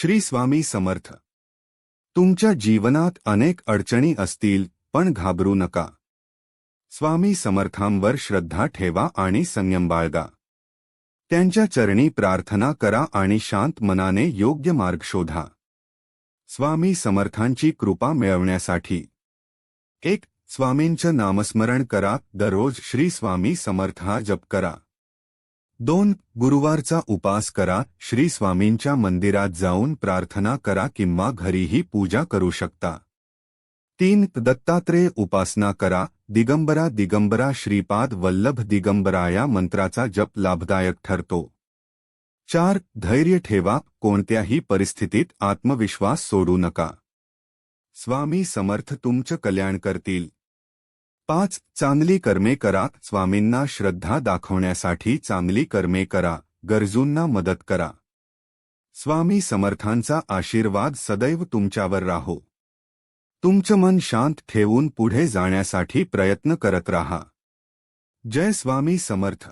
श्री स्वामी समर्थ. तुमच्या जीवनात अनेक अडचणी असतील घाबरू नका. स्वामी समर्थांवर श्रद्धा ठेवा आणि संयम बाळगा. त्यांच्या चरणी प्रार्थना करा आणि शांत मनाने योग्य मार्ग शोधा. स्वामी समर्थांची कृपा मिळवण्यासाठी. एक, स्वामींचं नामस्मरण करा. दररोज श्री स्वामी समर्थ जप करा. दोन गुरुवारचा उपास करा श्री स्वामींच्या मंदिरात जाऊन प्रार्थना करा किंवा घरीही पूजा करू शकता. तीन दत्तात्रेय उपासना करा दिगंबरा दिगंबरा श्रीपाद वल्लभ दिगंबरा या मंत्राचा जप लाभदायक ठरतो. चार धैर्य ठेवा कोणत्याही परिस्थितीत आत्मविश्वास सोडू नका. स्वामी समर्थ तुमचं कल्याण करतील. पाच चांगली कर्मे करा स्वामींना श्रद्धा दाखवण्यासाठी चांगली कर्मे करा गरजूंना मदत करा. स्वामी समर्थांचा आशीर्वाद सदैव तुमच्यावर राहो. तुमचं मन शांत ठेवून पुढे जाण्यासाठी प्रयत्न करत राहा. जय स्वामी समर्थ.